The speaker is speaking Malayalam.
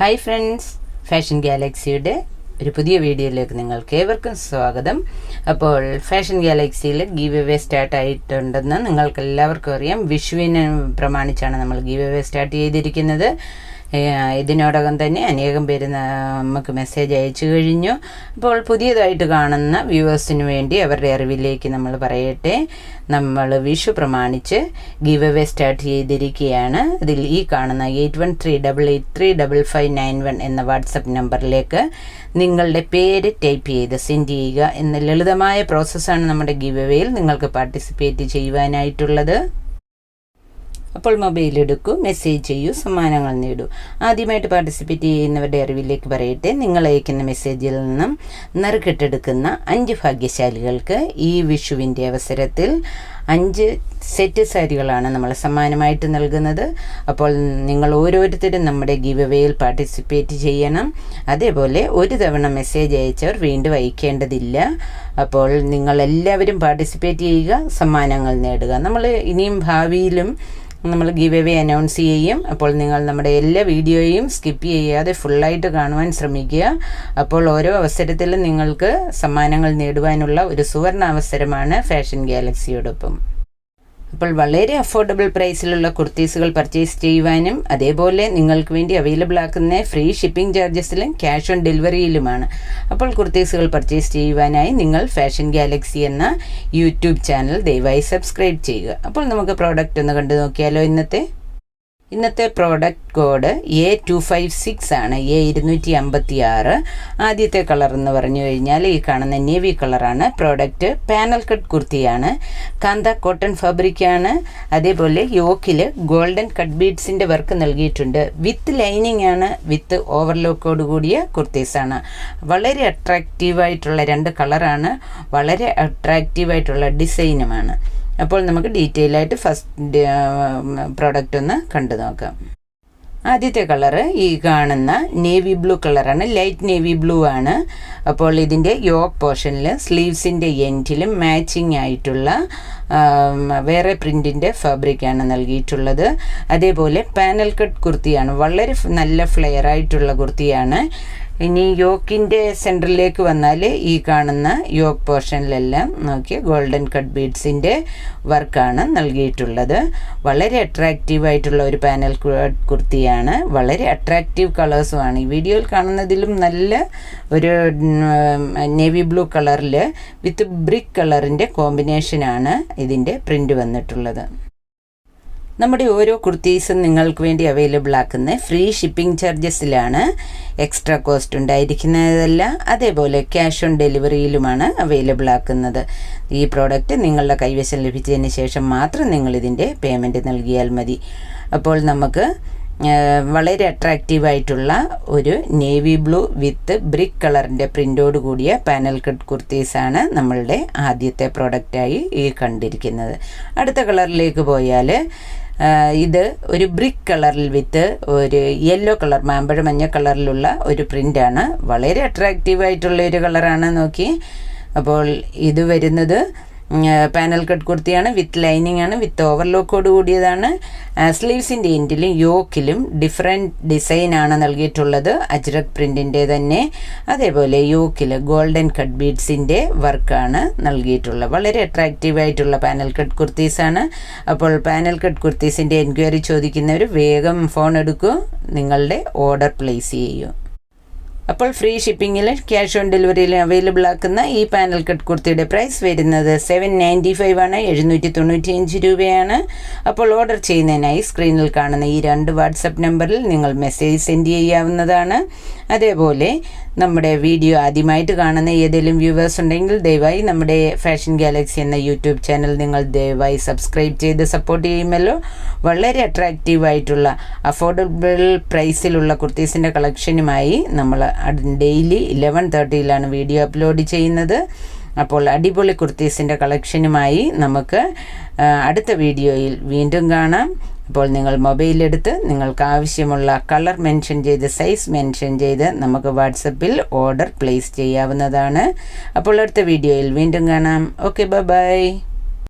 ഹായ് ഫ്രണ്ട്സ് ഫാഷൻ ഗാലക്സിയുടെ ഒരു പുതിയ വീഡിയോയിലേക്ക് നിങ്ങൾക്ക് ഏവർക്കും സ്വാഗതം. അപ്പോൾ ഫാഷൻ ഗാലക്സിയിൽ ഗീവ് എവേ സ്റ്റാർട്ട് ആയിട്ടുണ്ടെന്ന് നിങ്ങൾക്ക് എല്ലാവർക്കും അറിയാം. വിഷുവിനെ പ്രമാണിച്ചാണ് നമ്മൾ ഗീവ് എവേ സ്റ്റാർട്ട് ചെയ്തിരിക്കുന്നത്. ഇതിനോടകം തന്നെ അനേകം പേര് നമുക്ക് മെസ്സേജ് അയച്ചു കഴിഞ്ഞു. അപ്പോൾ പുതിയതായിട്ട് കാണുന്ന വ്യൂവേഴ്സിന് വേണ്ടി അവരുടെ അറിവിലേക്ക് നമ്മൾ പറയട്ടെ. നമ്മൾ വിഷു പ്രമാണിച്ച് ഗീവ് അവേ സ്റ്റാർട്ട് ചെയ്തിരിക്കുകയാണ്. അതിൽ ഈ കാണുന്ന eight one three double eight three double five nine one എന്ന വാട്സപ്പ് നമ്പറിലേക്ക് നിങ്ങളുടെ പേര് ടൈപ്പ് ചെയ്ത് സെൻഡ് ചെയ്യുക. എന്ന ലളിതമായ പ്രോസസ്സാണ് നമ്മുടെ ഗീവ് അവേയിൽ നിങ്ങൾക്ക് പാർട്ടിസിപ്പേറ്റ് ചെയ്യുവാനായിട്ടുള്ളത്. അപ്പോൾ മൊബൈൽ എടുക്കൂ മെസ്സേജ് ചെയ്യൂ സമ്മാനങ്ങൾ നേടൂ. ആദ്യമായിട്ട് പാർട്ടിസിപ്പേറ്റ് ചെയ്യുന്നവരുടെ അറിവിലേക്ക് പറയട്ടെ. നിങ്ങൾ അയക്കുന്ന മെസ്സേജിൽ നിന്നും നറുക്കെട്ടെടുക്കുന്ന അഞ്ച് ഭാഗ്യശാലികൾക്ക് ഈ വിഷുവിന്റെ അവസരത്തിൽ അഞ്ച് സെറ്റ് സാരികളാണ് നമ്മൾ സമ്മാനമായിട്ട് നൽകുന്നത്. അപ്പോൾ നിങ്ങൾ ഓരോരുത്തരും നമ്മുടെ ഗീവ് വേയിൽ പാർട്ടിസിപ്പേറ്റ് ചെയ്യണം. അതേപോലെ ഒരു തവണ മെസ്സേജ് അയച്ചവർ വീണ്ടും അയക്കേണ്ടതില്ല. അപ്പോൾ നിങ്ങളെല്ലാവരും പാർട്ടിസിപ്പേറ്റ് ചെയ്യുക സമ്മാനങ്ങൾ നേടുക. നമ്മൾ ഇനിയും ഭാവിയിലും നമ്മൾ ഗീവ് എവേ അനൗൺസ് ചെയ്യും. അപ്പോൾ നിങ്ങൾ നമ്മുടെ എല്ലാ വീഡിയോയും സ്കിപ്പ് ചെയ്യാതെ ഫുള്ളായിട്ട് കാണുവാൻ ശ്രമിക്കുക. അപ്പോൾ ഓരോ അവസരത്തിലും നിങ്ങൾക്ക് സമ്മാനങ്ങൾ നേടുവാനുള്ള ഒരു സുവർണ അവസരമാണ് ഫാഷൻ ഗാലക്സിയോടൊപ്പം അപ്പോൾ വളരെ അഫോർഡബിൾ പ്രൈസിലുള്ള കുർത്തീസുകൾ പർച്ചേസ് ചെയ്യുവാനും അതേപോലെ നിങ്ങൾക്ക് വേണ്ടി അവൈലബിൾ ആക്കുന്ന ഫ്രീ ഷിപ്പിംഗ് ചാർജസിലും ക്യാഷ് ഓൺ ഡെലിവറിയിലുമാണ് അപ്പോൾ കുർത്തീസുകൾ പർച്ചേസ് ചെയ്യുവാനായി നിങ്ങൾ ഫാഷൻ ഗാലക്സി എന്ന യൂട്യൂബ് ചാനൽ ദയവായി സബ്സ്ക്രൈബ് ചെയ്യുക. അപ്പോൾ നമുക്ക് പ്രോഡക്റ്റ് ഒന്ന് കണ്ടു നോക്കിയാലോ ഇന്നത്തെ? ഇന്നത്തെ product code A two five six ആണ്. എ ഇരുന്നൂറ്റി അമ്പത്തി ആറ് ആദ്യത്തെ കളർ എന്ന് പറഞ്ഞു കഴിഞ്ഞാൽ ഈ കാണുന്ന നേവി കളറാണ്. പ്രോഡക്റ്റ് പാനൽ കട്ട് കുർത്തിയാണ്. കാന്ത കോട്ടൺ ഫാബ്രിക്കാണ്. അതേപോലെ യോക്കിൽ ഗോൾഡൻ കട്ട് ബീഡ്സിന്റെ വർക്ക് നൽകിയിട്ടുണ്ട്. വിത്ത് ലൈനിങ് ആണ്. വിത്ത് ഓവർലോക്കോട് കൂടിയ കുർത്തീസാണ് വളരെ അട്രാക്റ്റീവായിട്ടുള്ള രണ്ട് കളറാണ് വളരെ അട്രാക്റ്റീവായിട്ടുള്ള ഡിസൈനുമാണ്. അപ്പോൾ നമുക്ക് ഡീറ്റെയിൽ ആയിട്ട് ഫസ്റ്റ് പ്രോഡക്റ്റ് ഒന്ന് കണ്ടു നോക്കാം. ആദ്യത്തെ കളറ് ഈ കാണുന്ന നേവി ബ്ലൂ കളറാണ്. ലൈറ്റ് നേവി ബ്ലൂ ആണ്. അപ്പോൾ ഇതിന്റെ യോക്ക് പോർഷനിൽ സ്ലീവ്സിന്റെ എൻഡിലും മാച്ചിങ് ആയിട്ടുള്ള വേറെ പ്രിന്റിന്റെ ഫാബ്രിക്കാണ് നൽകിയിട്ടുള്ളത്. അതേപോലെ പാനൽ കട്ട് കുർത്തിയാണ്. വളരെ നല്ല ഫ്ലെയർ ആയിട്ടുള്ള കുർത്തിയാണ്. ഇനി യോക്കിന്റെ സെന്ററിലേക്ക് വന്നാൽ ഈ കാണുന്ന യോക്ക് പോർഷനിലെല്ലാം നോക്കി ഗോൾഡൻ കട്ട് ബീഡ്സിന്റെ വർക്കാണ് നൽകിയിട്ടുള്ളത്. വളരെ അട്രാക്റ്റീവ് ആയിട്ടുള്ള ഒരു പാനൽ കുർത്തിയാണ്. വളരെ അട്രാക്റ്റീവ് കളേഴ്സുമാണ് ഈ വീഡിയോയിൽ കാണുന്നതിലും നല്ല ഒരു നേവി ബ്ലൂ കളറിൽ വിത്ത് ബ്രിക്ക് കളറിന്റെ കോമ്പിനേഷനാണ് ഇതിന്റെ പ്രിന്റ് വന്നിട്ടുള്ളത്. നമ്മുടെ ഓരോ കുർത്തീസും നിങ്ങൾക്ക് വേണ്ടി അവൈലബിൾ ആക്കുന്ന ഫ്രീ ഷിപ്പിംഗ് ചാർജസിലാണ് എക്സ്ട്രാ കോസ്റ്റ് ഉണ്ടായിരിക്കുന്നതല്ല. അതേപോലെ ക്യാഷ് ഓൺ ഡെലിവറിയിലുമാണ് അവൈലബിൾ ആക്കുന്നത്. ഈ പ്രോഡക്റ്റ് നിങ്ങളുടെ കൈവശം ലഭിച്ചതിന് ശേഷം മാത്രം നിങ്ങൾ ഇതിന്റെ പേയ്മെന്റ് നൽകിയാൽ മതി. അപ്പോൾ നമുക്ക് വളരെ അട്രാക്റ്റീവ് ആയിട്ടുള്ള ഒരു നേവി ബ്ലൂ വിത്ത് ബ്രിക്ക് കളറിന്റെ പ്രിന്റോട് കൂടിയ പാനൽ കട്ട് കുർത്തീസാണ് നമ്മളുടെ ആദ്യത്തെ പ്രോഡക്റ്റായി ഈ കണ്ടിരിക്കുന്നത്. അടുത്ത കളറിലേക്ക് പോയാൽ ഇത് ഒരു ബ്രിക്ക് കളറിൽ വിത്ത് ഒരു യെല്ലോ കളർ മാമ്പഴ മഞ്ഞ കളറിലുള്ള ഒരു പ്രിന്റാണ് വളരെ അട്രാക്റ്റീവ് ആയിട്ടുള്ള ഒരു കളറാണ് നോക്കി. അപ്പോൾ ഇത് വരുന്നത് പാനൽ കട്ട് കുർത്തിയാണ് വിത്ത് ലൈനിങ് ആണ് വിത്ത് ഓവർലോക്കോട് കൂടിയതാണ്. സ്ലീവ്സിന്റെ എൻഡിലും യോക്കിലും ഡിഫറെന്റ് ആണ് നൽകിയിട്ടുള്ളത്. അജ്രക് പ്രിന്റിന്റെ തന്നെ. അതേപോലെ യോക്കിൽ ഗോൾഡൻ കട്ട് ബീഡ്സിന്റെ വർക്കാണ് നൽകിയിട്ടുള്ളത്. വളരെ അട്രാക്റ്റീവ് ആയിട്ടുള്ള പാനൽ കട്ട് കുർത്തീസാണ് അപ്പോൾ പാനൽ കട്ട് കുർത്തീസിന്റെ എൻക്വയറി ചോദിക്കുന്നവർ വേഗം ഫോൺ എടുക്കൂ. നിങ്ങളുടെ ഓർഡർ പ്ലേസ് ചെയ്യൂ. അപ്പോൾ ഫ്രീ ഷിപ്പിങ്ങിൽ ക്യാഷ് ഓൺ ഡെലിവറിയിൽ അവൈലബിൾ ആക്കുന്ന ഈ പാനൽ കട്ട് കുർത്തിയുടെ പ്രൈസ് വരുന്നത് സെവൻ നയന്റി ഫൈവ് ആണ് എഴുന്നൂറ്റി തൊണ്ണൂറ്റി അഞ്ച് രൂപയാണ്. അപ്പോൾ ഓർഡർ ചെയ്യുന്നതിനായി സ്ക്രീനിൽ കാണുന്ന ഈ രണ്ട് വാട്സപ്പ് നമ്പറിൽ നിങ്ങൾ മെസ്സേജ് സെൻഡ് ചെയ്യാവുന്നതാണ്. അതേപോലെ നമ്മുടെ വീഡിയോ ആദ്യമായിട്ട് കാണുന്ന ഏതെങ്കിലും വ്യൂവേഴ്സ് ഉണ്ടെങ്കിൽ ദയവായി നമ്മുടെ ഫാഷൻ ഗാലക്സി എന്ന യൂട്യൂബ് ചാനൽ നിങ്ങൾ ദയവായി സബ്സ്ക്രൈബ് ചെയ്ത് സപ്പോർട്ട് ചെയ്യുമല്ലോ. വളരെ അട്രാക്റ്റീവ് ആയിട്ടുള്ള അഫോർഡബിൾ പ്രൈസിലുള്ള കുർത്തീസിന്റെ കളക്ഷനുമായി നമ്മൾ ഡെയിലി ഇലവൻ തേർട്ടിയിലാണ് വീഡിയോ അപ്ലോഡ് ചെയ്യുന്നത്. അപ്പോൾ അടിപൊളി കുർത്തീസിന്റെ കളക്ഷനുമായി നമുക്ക് അടുത്ത വീഡിയോയിൽ വീണ്ടും കാണാം. അപ്പോൾ നിങ്ങൾ മൊബൈലെടുത്ത് നിങ്ങൾക്ക് ആവശ്യമുള്ള കളർ മെൻഷൻ ചെയ്ത് സൈസ് മെൻഷൻ ചെയ്ത് നമുക്ക് വാട്സപ്പിൽ ഓർഡർ പ്ലേസ് ചെയ്യാവുന്നതാണ്. അപ്പോൾ അടുത്ത വീഡിയോയിൽ വീണ്ടും കാണാം. Okay bye.